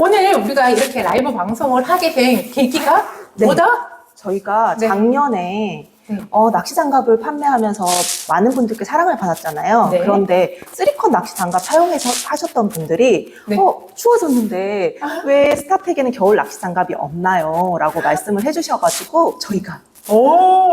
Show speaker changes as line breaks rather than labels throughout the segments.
오늘 우리가 이렇게 라이브 방송을 하게 된 계기가
네.
뭐다?
저희가
네.
작년에
음.
어, 낚시 장갑을 판매하면서 많은 분들께 사랑을 받았잖아요.
네.
그런데 쓰리컷 낚시 장갑 사용해서 하셨던 분들이
네.
어, 추워졌는데 왜 스타텍에는 겨울 낚시 장갑이 없나요? 라고 말씀을 해주셔가지고 저희가
오.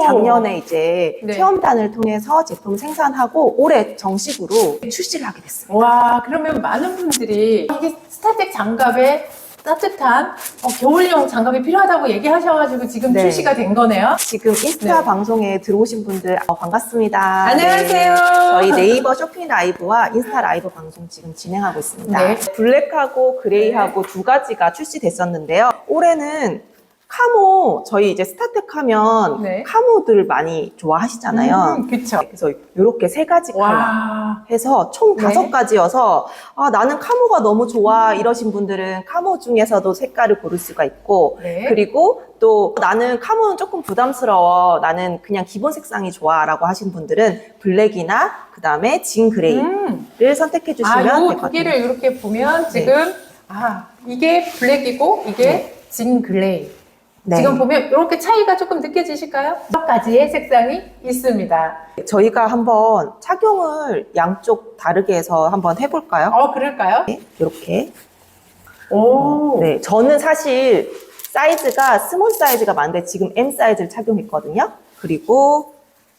작년에 이제
네.
체험단을 통해서 제품 생산하고 올해 정식으로 출시를 하게 됐어요.
와, 그러면 많은 분들이 이게 스타텍 장갑에 따뜻한 어, 겨울용 장갑이 필요하다고 얘기하셔가지고 지금
네.
출시가 된 거네요.
지금 인스타
네.
방송에 들어오신 분들 어, 반갑습니다.
안녕하세요.
네. 저희 네이버 쇼핑 라이브와 인스타 라이브 방송 지금 진행하고 있습니다.
네.
블랙하고 그레이하고 두 가지가 출시됐었는데요. 올해는 카모 저희 이제 스타텍 하면
네.
카모들 많이 좋아하시잖아요.
음, 그쵸.
그래서 이렇게 세 가지 컬러
와.
해서 총
네.
다섯 가지여서 아 나는 카모가 너무 좋아 이러신 분들은 카모 중에서도 색깔을 고를 수가 있고
네.
그리고 또 나는 카모는 조금 부담스러워 나는 그냥 기본 색상이 좋아라고 하신 분들은 블랙이나 그 다음에 진 그레이를
음.
선택해
아,
주시면 요될두것 같아요.
개를 이렇게 보면
네.
지금 아 이게 블랙이고 이게 진 글레이.
네.
지금 보면 이렇게 차이가 조금 느껴지실까요? 몇 가지의 색상이 있습니다.
저희가 한번 착용을 양쪽 다르게 해서 한번 해볼까요?
어, 그럴까요?
이렇게
오.
네, 저는 사실 사이즈가 스몰 사이즈가 많은데 지금 M 사이즈를 착용했거든요. 그리고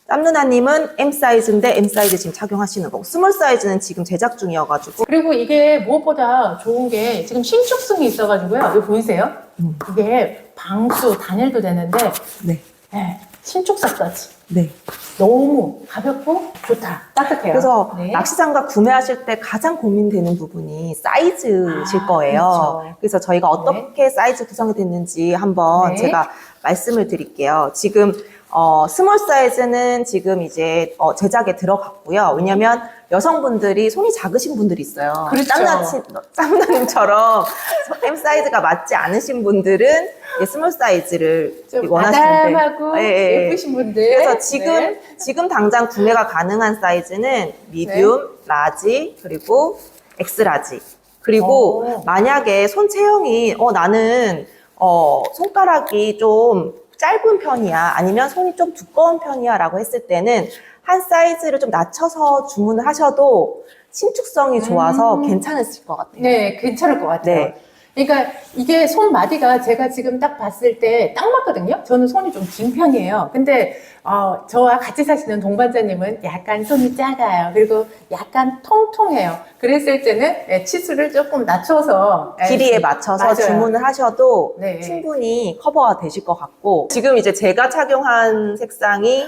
땀누나님은 M 사이즈인데 M 사이즈 지금 착용하시는 거고 스몰 사이즈는 지금 제작 중이어가지고
그리고 이게 무엇보다 좋은 게 지금 신축성이 있어가지고요. 이거 보이세요?
음.
이게 방수, 단열도 되는데
네,
네, 신축성까지
네.
너무 가볍고 좋다. 따뜻해요.
그래서
네.
낚시 장갑 구매하실 때 가장 고민되는 부분이 사이즈실
아,
거예요.
그렇죠.
그래서 저희가 어떻게 사이즈 구성이 됐는지 한번
네.
제가 말씀을 드릴게요. 지금 어, 스몰 사이즈는 지금 이제 어, 제작에 들어갔고요. 왜냐면 여성분들이 손이 작으신 분들이 있어요.
그렇죠.
땀나치, 땀나님처럼 M 사이즈가 맞지 않으신 분들은 이 스몰 사이즈를
좀
원하시는데.
아담하고
예, 예.
예쁘신 분들.
그래서 지금
네.
지금 당장 구매가 가능한 사이즈는 미디움, 라지, 그리고 엑스라지. 그리고
오.
만약에 손 체형이 어 나는 어 손가락이 좀 짧은 편이야 아니면 손이 좀 두꺼운 편이야 라고 했을 때는 한 사이즈를 좀 낮춰서 주문을 하셔도 신축성이 좋아서
음.
괜찮으실 것 같아요.
네, 괜찮을 것 같아요.
네.
그러니까 이게 손 마디가 제가 지금 딱 봤을 때 딱 맞거든요. 저는 손이 좀 긴 편이에요. 근데 어, 저와 같이 사시는 동반자님은 약간 손이 작아요. 그리고 약간 통통해요. 그랬을 때는 예, 치수를 조금 낮춰서 예,
길이에 맞춰서
맞아요.
주문을 하셔도
네.
충분히 커버가 되실 것 같고 지금 이제 제가 착용한 색상이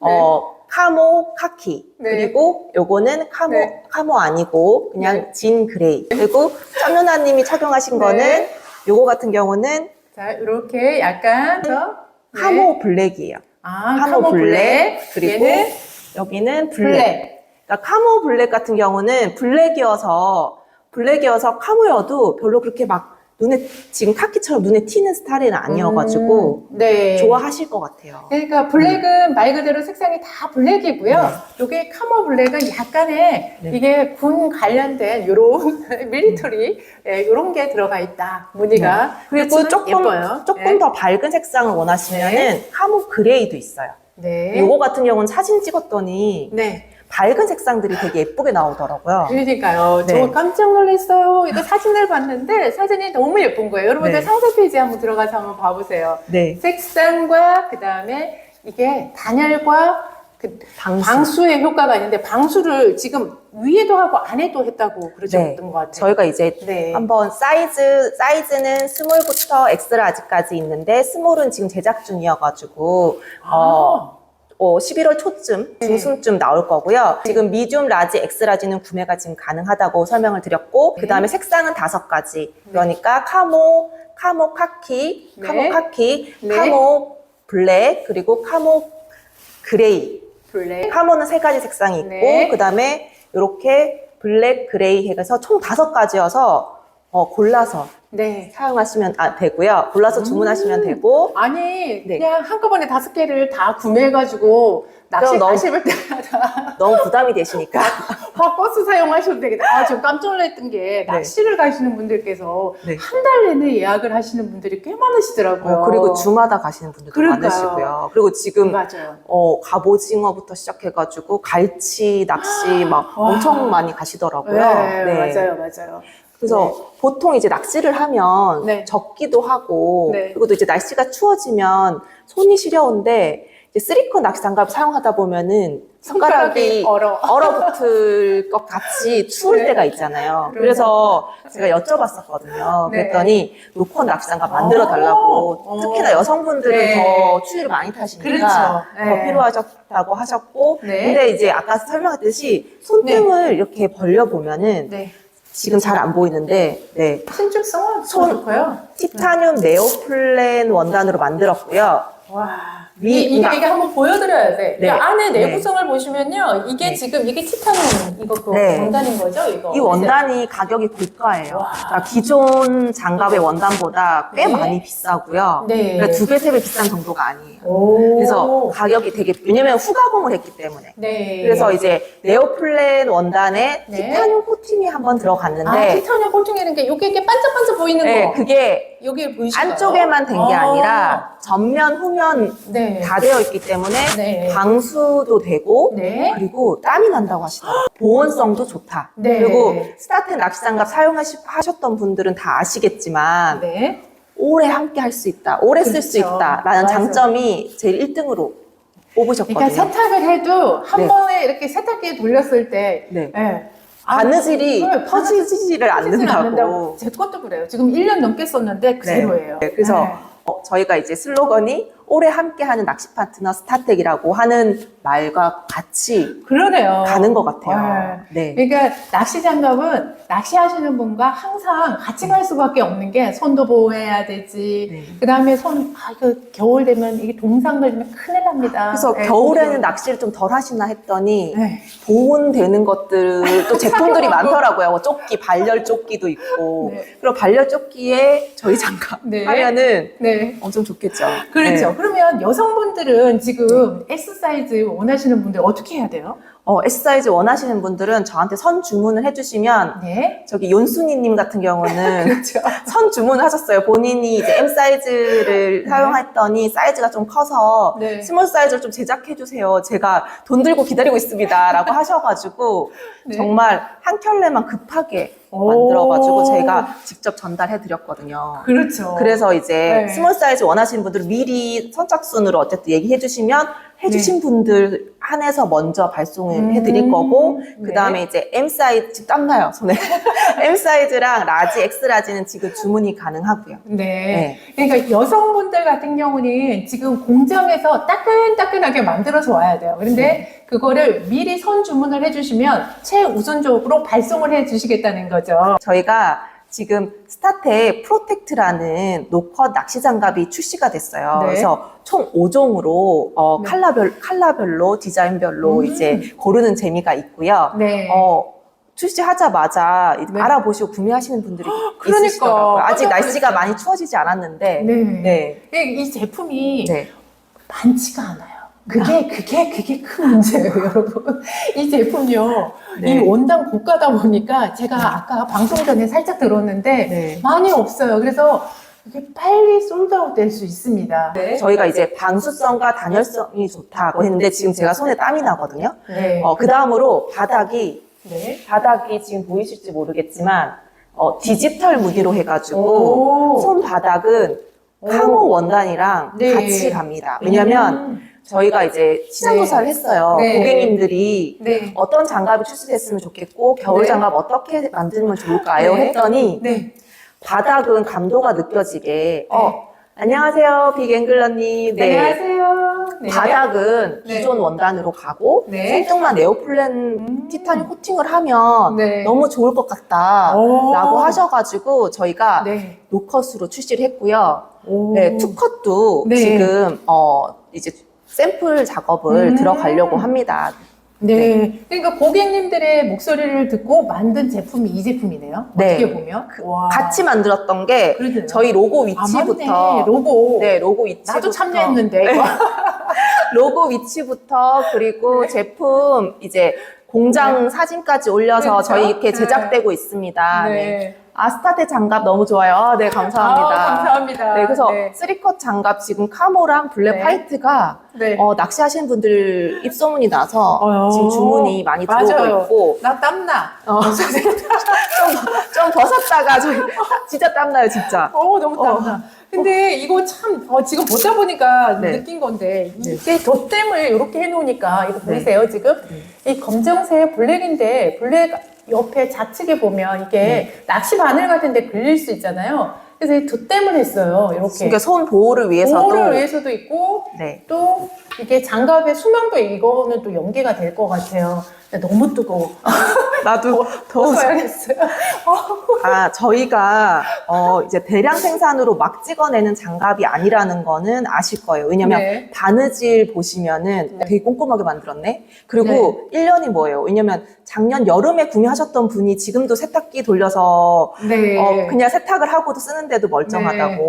어 카모 카키
네.
그리고 요거는 카모
네.
카모 아니고 그냥
네.
진 그레이 그리고 짬누나님이 착용하신
네.
거는 요거 같은 경우는
자, 이렇게 약간 더, 네.
카모 블랙이에요.
아,
카모, 블랙, 그리고
얘는
여기는 블랙.
블랙.
그러니까 카모 블랙 같은 경우는 블랙이어서 블랙이어서 카모여도 별로 그렇게 막 눈에 지금 카키처럼 눈에 튀는 스타일은 아니어가지고
음, 네.
좋아하실 것 같아요.
그러니까 블랙은 말 그대로 색상이 다 블랙이고요. 요게 카모 블랙은 약간의
네.
이게 군 관련된 요런 밀리터리 예, 요런 게 들어가 있다. 무늬가.
그리고
그렇지만
조금
예뻐요.
조금
네.
더 밝은 색상을 원하시면은 카모 그레이도 있어요.
네.
요거 같은 경우는 사진 찍었더니
네.
밝은 색상들이 되게 예쁘게 나오더라고요.
그러니까요.
네.
저 깜짝 놀랐어요. 이거 사진을 봤는데 사진이 너무 예쁜 거예요. 여러분들
네.
상세 페이지 한번 들어가서 한번 봐보세요.
네.
색상과 그 다음에 이게 단열과 그
방수.
방수의 효과가 있는데 방수를 지금 위에도 하고 안에도 했다고 그러셨던
네.
것 같아요.
저희가 이제
네.
한번 사이즈 사이즈는 스몰부터 엑스라지까지 있는데 스몰은 지금 제작 중이어가지고 어,
아,
어, 11월 초쯤
네.
중순쯤 나올 거고요. 지금 미디움, 라지, 엑스라지는 구매가 지금 가능하다고 설명을 드렸고
네.
그 다음에 색상은 다섯 가지. 그러니까 카모, 카모 카키,
네.
카모 카키,
네.
카모 블랙 그리고 카모 그레이.
블랙.
카모는 세 가지 색상이 있고
네.
그 다음에 이렇게 블랙, 그레이 해서 총 다섯 가지여서 어, 골라서
네.
사용하시면 아, 되고요. 골라서
음.
주문하시면 되고
아니
네.
그냥 한꺼번에 다섯 개를 다 구매해가지고 낚시
너무-
가실 때마다
너무 부담이 되시니까
화 버스 사용하셔도 되겠다. 아, 지금 깜짝 놀랐던 게 낚시를 가시는 분들께서
네.
한 달 내내 예약을 하시는 분들이 꽤 많으시더라고요.
어, 그리고 주마다 가시는 분들도
그러니까요.
많으시고요. 그리고 지금
맞아요.
어, 갑오징어부터 시작해가지고 갈치 낚시 막
와.
엄청 많이 가시더라고요.
네,
네.
맞아요, 맞아요.
그래서 보통 이제 낚시를 하면
네.
적기도 하고
네.
그리고 또 이제 날씨가 추워지면 손이 시려운데 이제 쓰리콘 낚시 장갑 사용하다 보면은 손가락이
얼어.
얼어 붙을 것 같이 추울
네.
때가 있잖아요. 그래서 제가 여쭤봤었거든요.
네.
그랬더니 노콘 낚시 장갑 만들어 달라고
어.
특히나 여성분들은
네.
더 추위를 많이 타시니까
그렇죠.
더
네.
필요하셨다고 하셨고
네.
근데 이제 아까 설명했듯이 손등을 이렇게 벌려 보면은
네.
지금 잘 안 보이는데 네.
신축성은
손-
좋고요.
티타늄 네오플랜 원단으로 만들었고요.
와.
위-
이, 이게,
그러니까-
이게 한번 보여드려야 돼.
네.
이 안에
네.
내구성을 보시면요. 이게
네.
지금, 이게 티타늄, 이거 그
네.
원단인 거죠? 이거.
이 원단이 가격이 고가예요.
와.
그러니까 기존 장갑의 원단보다 꽤
네.
많이 비싸고요.
네.
그러니까 두 배, 세 배 비싼 정도가 아니에요.
오.
그래서 가격이 되게, 왜냐면 후가공을 했기 때문에.
네.
그래서 이제 네오플랜 원단에
네.
티타늄 코팅이 한번
아,
들어갔는데,
티타늄 콜팅이라는 게 요게 이렇게 반짝반짝 보이는
네,
거.
그게
여기 보이시나요?
안쪽에만 된 게
아.
아니라 전면, 후면
네.
다 되어 있기 때문에
네.
방수도 되고
네.
그리고 땀이 난다고 하시더라고요. 보온성도 좋다.
네.
그리고 스타트 낚시장갑 사용하셨던 분들은 다 아시겠지만
네.
오래 함께 할 수 있다. 오래 쓸 수
그렇죠.
있다라는
맞아요.
장점이 제일 1등으로 뽑으셨거든요.
그러니까 세탁을 해도 한
네.
번에 이렇게 세탁기에 돌렸을 때
네.
예. 아,
바느질이
네,
터지지를
터지질
않는다고.
제 것도 그래요. 지금 1년 넘게 썼는데 그대로예요.
네, 그래서
네.
어, 저희가 이제 슬로건이 오래 함께하는 낚시 파트너 스타텍이라고 하는 말과 같이
그러네요.
가는 것 같아요. 네.
그러니까 낚시 장갑은 낚시하시는 분과 항상 같이 갈 수밖에 없는 게 손도 보호해야 되지.
네.
그 다음에 손, 아, 이거 겨울 되면 이게 동상 걸리면 큰일 납니다.
그래서
네,
겨울에는
그래서-
낚시를 좀 덜 하시나 했더니
네.
보온되는 것들 또 제품들이. 많더라고요. 뭐 조끼, 발열 조끼도 있고.
네.
그리고 발열 조끼에 저희 장갑
네.
하면은
네.
엄청 좋겠죠.
그렇죠.
네.
그러면 여성분들은 지금 S 사이즈 원하시는 분들 어떻게 해야 돼요?
어, S 사이즈 원하시는 분들은 저한테 선 주문을 해주시면
네.
저기 윤순이님 같은 경우는
그렇죠.
선 주문을 하셨어요. 본인이 이제 M 사이즈를
네.
사용했더니 사이즈가 좀 커서
네.
스몰 사이즈를 좀 제작해 주세요. 제가 돈 들고 기다리고 있습니다. 라고 하셔가지고
네.
정말 한 켤레만 급하게
오.
만들어가지고 제가 직접 전달해 드렸거든요.
그렇죠.
그래서 이제
네.
스몰 사이즈 원하시는 분들은 미리 선착순으로 어쨌든 얘기해 주시면 해주신 분들 한해서 먼저 발송을
네. 음,
해드릴 거고 그
네.
다음에 이제 M 사이즈 지금 땀나요 손에 M 사이즈랑 라지, X 라지는 지금 주문이 가능하고요.
네. 그러니까 여성분들 같은 경우는 지금 공장에서 따끈따끈하게 만들어서 와야 돼요. 그런데
네.
그거를 미리 선 주문을 해주시면 최우선적으로 발송을 해주시겠다는 거죠.
저희가 지금 스타텍 프로텍트라는 노컷 낚시 장갑이 출시가 됐어요.
네.
그래서 총 5종으로 어,
네.
컬러별, 컬러별로 디자인별로
음.
이제 고르는 재미가 있고요.
네.
어, 출시하자마자
네.
알아보시고 구매하시는 분들이
그러니까.
있으시더라고요. 아직 날씨가. 많이 추워지지 않았는데.
네.
네.
이 제품이
네.
많지가 않아요. 그게, 그게, 그게 큰 문제예요, 여러분. 이 제품요,
네.
이 원단 고가다 보니까 제가 아까 방송 전에 살짝 들었는데
네.
많이 없어요. 그래서 이게 빨리 솔드아웃 될 수 있습니다. 네.
저희가 이제 방수성과 단열성이 좋다고 했는데 지금 제가 손에 땀이 나거든요.
네.
어, 그 다음으로 바닥이,
네.
바닥이 지금 보이실지 모르겠지만, 어, 디지털 무늬로 해가지고,
오.
손 바닥은
오.
카모 원단이랑
네.
같이 갑니다. 왜냐면
음.
저희가 이제 시장 조사를 했어요.
네.
고객님들이
네.
어떤 장갑이 출시됐으면 좋겠고 겨울
네.
장갑 어떻게 만들면 좋을까요?
네.
했더니
네.
바닥은 감도가 느껴지게 어 안녕하세요 빅앵글러님 네.
안녕하세요. 네.
바닥은
네.
기존 원단으로 가고
네.
손등만 네오플랜
음.
티타늄 코팅을 하면
네.
너무 좋을 것 같다
오.
라고 하셔가지고 저희가
네.
노컷으로 출시를 했고요
오.
네, 투컷도
네.
지금 어 이제 샘플 작업을
음.
들어가려고 합니다.
네. 그러니까 고객님들의 목소리를 듣고 만든 제품이 이 제품이네요.
네.
어떻게 보면. 와.
같이 만들었던 게
그러네요.
저희 로고
아,
위치부터
맞네. 로고.
네, 로고 위치부터
나도 참여했는데. 이거.
로고 위치부터 그리고 제품 이제 공장 사진까지 올려서
그렇죠?
저희 이렇게
네.
제작되고 있습니다. 네.
네.
아스타테 장갑 너무 좋아요. 아, 네, 감사합니다.
아, 감사합니다.
네, 그래서
네.
쓰리컷 장갑 지금 카모랑 블랙
네.
화이트가
네.
어, 낚시하시는 분들 입소문이 나서
어요.
지금 주문이 많이. 들어오고 있고
나 땀나.
어, 좀 벗었다가 좀 진짜 땀나요, 진짜.
어, 너무 땀나. 근데 이거 참, 어, 지금 보다 보니까
네.
느낀 건데,
네.
이게 덧댐을 이렇게 해놓으니까, 이거
네.
보이세요, 지금?
네.
이 검정색 블랙인데, 블랙 옆에 좌측에 보면 이게
네.
낚시 바늘 같은데 걸릴 수 있잖아요. 그래서 이 덧댐을 했어요, 이렇게.
그러니까 손 보호를 위해서도
보호를 위해서도 있고,
네.
또 이게 장갑의 수명도 이거는 또 연계가 될 것 같아요. 너무 뜨거워.
나도 더워서
벗어야겠어요.
아, 저희가 어 이제 대량 생산으로 막 찍어내는 장갑이 아니라는 거는 아실 거예요. 왜냐면
네.
바느질 보시면은
네.
되게 꼼꼼하게 만들었네. 그리고 1년이 뭐예요? 왜냐면 작년 여름에 구매하셨던 분이 지금도 세탁기 돌려서
네.
어, 그냥 세탁을 하고도 쓰는데도 멀쩡하다고.